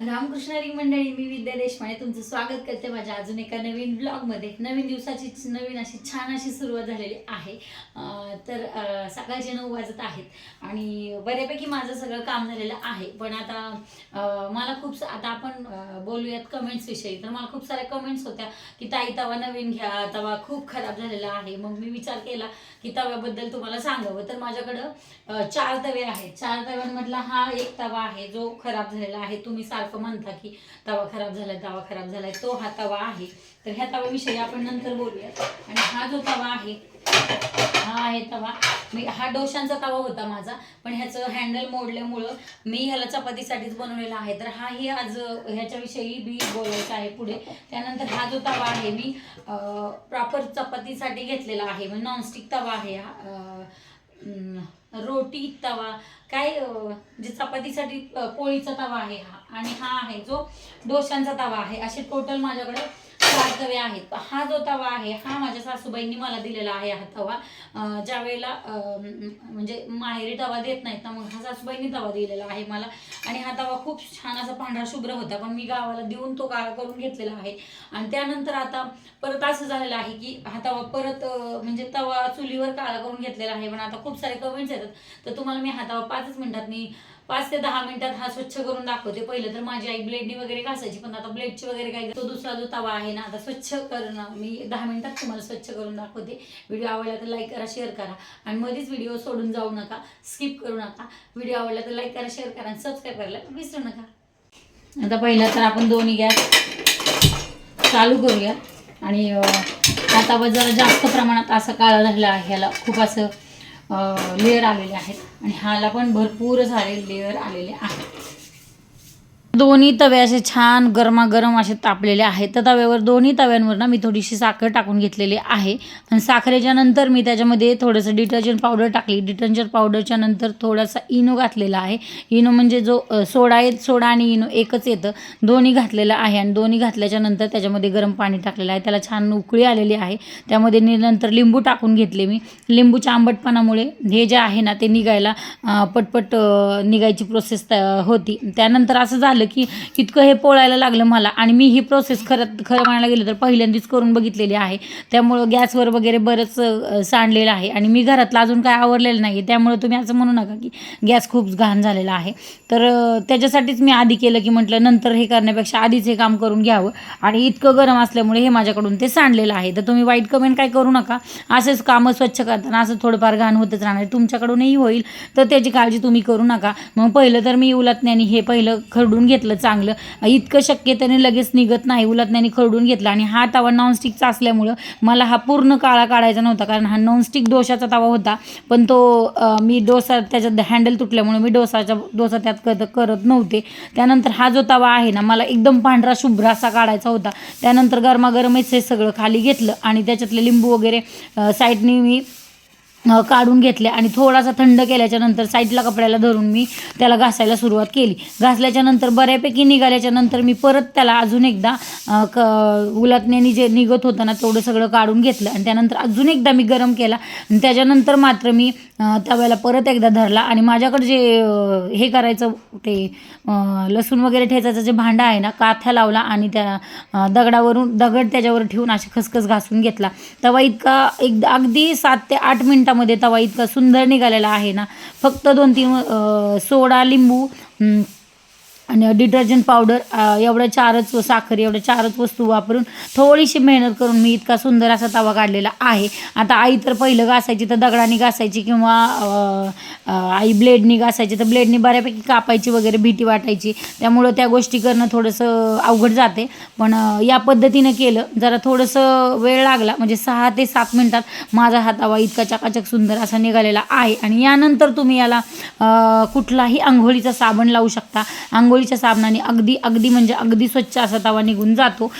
रामकृष्णारी मंडळी मी विद्या देशपांडे. तुमचं स्वागत करते माझ्या अजून एका नवीन ब्लॉगमध्ये नवीन दिवसाची नवीन अशी छान अशी सुरुवात झालेली आहे. तर सकाळचे नऊ वाजत आहेत आणि बऱ्यापैकी माझं सगळं काम झालेलं आहे. पण आता मला खूप सा- आता आपण बोलूयात कमेंट्स विषयी. तर मला खूप साऱ्या कमेंट्स होत्या की ताई तवा नवीन घ्या. तवा खूप खराब झालेला आहे. मग मी विचार केला की तव्याबद्दल तुम्हाला सांगावं. तर माझ्याकडं चार तवे आहेत. चार तव्यांमधला हा एक तवा आहे जो खराब झालेला आहे. तुम्ही सारखं म्हणता की तवा खराब झालाय तवा खराब झालाय तो हा तवा आहे. तर ह्या तव्याविषयी आपण नंतर बोलूया आणि हा जो तवा आहे हा आहे तवा. मी हा डोशांचा तवा होता माझा पण ह्याचं हँडल मोडल्यामुळं मी ह्याला चपातीसाठीच बनवलेला आहे. तर हाही आज ह्याच्याविषयी मी बोलायचं आहे पुढे. त्यानंतर हा जो तवा आहे मी प्रॉपर चपातीसाठी घेतलेला आहे. म्हणजे नॉनस्टिक तवा आहे हा. रोटी तवा. काय जे चपातीसाठी पोळीचा तवा आहे हा. आणि हा आहे जो डोशांचा तवा आहे. असे टोटल माझ्याकडे चार तवे आहेत. हा जो तवा आहे हा माझ्या सासूबाईंनी मला दिलेला आहे हा तवा. ज्या वेळेला म्हणजे माहेरी तवा देत नाहीत ना मग हा सासूबाईंनी तवा दिलेला आहे मला. आणि हा तवा खूप छान असा पांढरा शुभ्र होता पण मी गावाला देऊन तो काळा करून घेतलेला आहे. आणि त्यानंतर आता परत असं झालेलं आहे की हा तवा परत म्हणजे तवा चुलीवर काळा करून घेतलेला आहे. पण आता खूप सारे कमेंट्स येतात. तर तुम्हाला मी हा तवा पाचच मिनिटात मी पाच ते दहा मिनिटात हा स्वच्छ करून दाखवते. पहिलं तर माझी आई ब्लेडनी वगैरे घासायची पण आता ब्लेडची वगैरे काय तो दुसरा जो तवा आहे ना आता स्वच्छ करणं मी दहा मिनिटात तुम्हाला स्वच्छ करून दाखवते. व्हिडिओ आवडला तर लाईक करा शेअर करा. आणि मध्येच व्हिडिओ सोडून जाऊ नका स्किप करू नका. व्हिडिओ आवडला तर लाईक करा शेअर करा आणि सबस्क्राईब करायला विसरू नका. आता पहिला तर आपण दोन्ही गॅस चालू करूया. आणि आता जरा जास्त प्रमाणात असा काळा झाला आहे ह्याला खूप असं लेअर आलेले आहेत. आणि ह्याला पण भरपूर सारे लेअर आलेले आहेत. दोन्ही तवे असे छान गरमागरम असे तापलेले आहेत. तर तव्यावर दोन्ही तव्यांवर ना मी थोडीशी साखर टाकून घेतलेली आहे. आणि साखरेच्या नंतर मी त्याच्यामध्ये थोडंसं डिटर्जंट पावडर टाकली. डिटर्जंट पावडरच्या नंतर थोडासा इनो घातलेला आहे. इनो म्हणजे जो सोडा येत सोडा आणि इनो एकच येतं. दोन्ही घातलेलं आहे आणि दोन्ही घातल्याच्या नंतर त्याच्यामध्ये गरम पाणी टाकलेलं आहे. त्याला छान उकळी आलेली आहे. त्यामध्ये नि- नंतर लिंबू टाकून घेतले मी. लिंबूच्या आंबटपणामुळे हे जे आहे ना ते निघायला पटपट निघायची प्रोसेस होती. त्यानंतर असं झालं की इतकं हे पोळायला लागलं मला. आणि मी ही प्रोसेस खरं खरं म्हणायला गेलं तर पहिल्यांदाच करून बघितलेली आहे. त्यामुळं गॅसवर वगैरे बरंच सांडलेलं आहे. आणि मी घरातलं अजून काय आवरलेलं नाही त्यामुळं तुम्ही असं म्हणू नका की गॅस खूप घाण झालेला आहे. तर त्याच्यासाठीच मी आधी केलं की म्हटलं नंतर हे करण्यापेक्षा आधीच हे काम करून घ्यावं. आणि इतकं गरम असल्यामुळे हे माझ्याकडून ते सांडलेलं आहे. तर तुम्ही वाईट कमेंट काय करू नका. असेच कामं स्वच्छ करताना असं थोडंफार घाण होतच राहणार. तुमच्याकडूनही होईल. तर त्याची काळजी तुम्ही करू नका. मग पहिलं तर मी उलटण्याने हे पहिलं खरडून घेतलं चांगलं. इतकं शक्य त्याने लगेच निघत नाही उलटण्याने खरडून घेतलं. आणि हा तवा नॉनस्टिकचा असल्यामुळं मला हा पूर्ण काळा काढायचा नव्हता कारण हा नॉनस्टिक डोशाचा तवा होता. पण तो मी डोसा त्याच्यात हँडल तुटल्यामुळे मी डोसाचा डोसा त्यात करत करत नव्हते. त्यानंतर हा जो तवा आहे ना मला एकदम पांढरा शुभ्र असा काढायचा होता. त्यानंतर गरमागरमच हे सगळं खाली घेतलं आणि त्याच्यातले लिंबू वगैरे साईडने साईडनी मी काढून घेतले आणि थोडासा थंड केल्याच्यानंतर साईडला कपड्याला धरून मी त्याला घासायला सुरुवात केली. घासल्याच्यानंतर बऱ्यापैकी निघाल्याच्यानंतर मी परत त्याला अजून एकदा क उलटण्याने जे निघत होतं ना तेवढं सगळं काढून घेतलं आणि त्यानंतर अजून एकदा मी गरम केला आणि त्याच्यानंतर मात्र मी त्यावेळेला तव्याला परत एकदा धरला आणि माझ्याकडे जे हे करायचं ते लसूण वगैरे ठेचायचं जे भांडं आहे ना काथ्या लावला आणि त्या दगडावरून दगड त्याच्यावर ठेवून असे खसखस घासून घेतला. तवा इतका एक अगदी सात ते आठ मिनटामध्ये तवा इतका सुंदर निघालेला आहे ना. फक्त दोन तीन सोडा लिंबू आणि डिटर्जंट पावडर एवढ्या चारच साखर एवढ्या चारच वस्तू वापरून थोडीशी मेहनत करून मी इतका सुंदर असा तवा काढलेला आहे. आता आई तर पहिलं घासायची तर दगडाने घासायची किंवा आई ब्लेडनी घासायची तर ब्लेडनी बऱ्यापैकी कापायची वगैरे भीती वाटायची. त्यामुळं त्या गोष्टी करणं थोडंसं अवघड जाते. पण या पद्धतीनं केलं जरा थोडंसं वेळ लागला म्हणजे सहा ते सात मिनटात माझा हा तवा इतका चकाचक सुंदर असा निघालेला आहे. आणि यानंतर तुम्ही याला कुठलाही आंघोळीचा साबण लावू शकता. आंघोळीच्या साबणाने अगदी अगदी म्हणजे अगदी स्वच्छ असा तवा निघून जातो.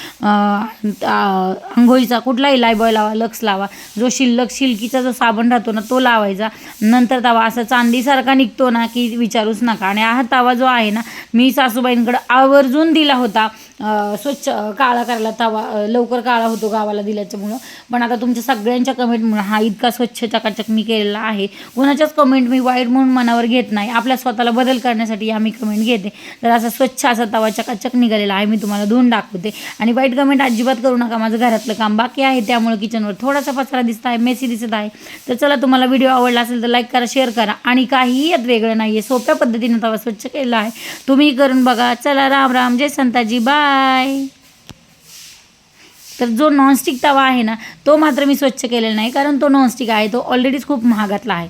आंघोळीचा कुठलाही लायबॉय लावा लक्स लावा. जो शिल्लक शिल्कीचा जो साबण राहतो ना तो लावायचा. नंतर तवा असा चांदीसारखा निघतो ना की विचारूच नका. आणि हा तवा जो आहे ना मी सासूबाईंकडं आवर्जून दिला होता. स्वच्छ काळा करायला तवा लवकर काळा होतो गावाला दिल्याच्यामुळं. पण आता तुमच्या सगळ्यांच्या कमेंटमुळं हा इतका स्वच्छ चकाचक मी केलेला आहे. कोणाच्याच कमेंट मी वाईट म्हणून मनावर घेत नाही. आपल्या स्वतःला बदल करण्यासाठी आम्ही कमेंट घेते. तर असा स्वच्छ असा तवा चकाचक निघालेला आहे. मी तुम्हाला धुवून दाखवते. आणि वाईट कमेंट अजिबात करू नका. माझं घरातलं काम बाकी आहे. त्यामुळे किचनवर थोडासा पसारा दिसत आहे. मेसी दिसत आहे. तर चला तुम्हाला व्हिडिओ आवडला असेल तर लाईक करा शेअर करा. आणि काहीही यात वेगळं नाही आहे सोप्या पद्धतीनं तवा स्वच्छ केलेला आहे. तुम्ही करून बघा. चला राम राम. जय संताजी. बाय. तर जो नॉनस्टिक तवा आहे ना तो मात्र मी स्वच्छ केलेला नाही कारण तो नॉनस्टिक आहे तो ऑलरेडीच खूप महागातला आहे.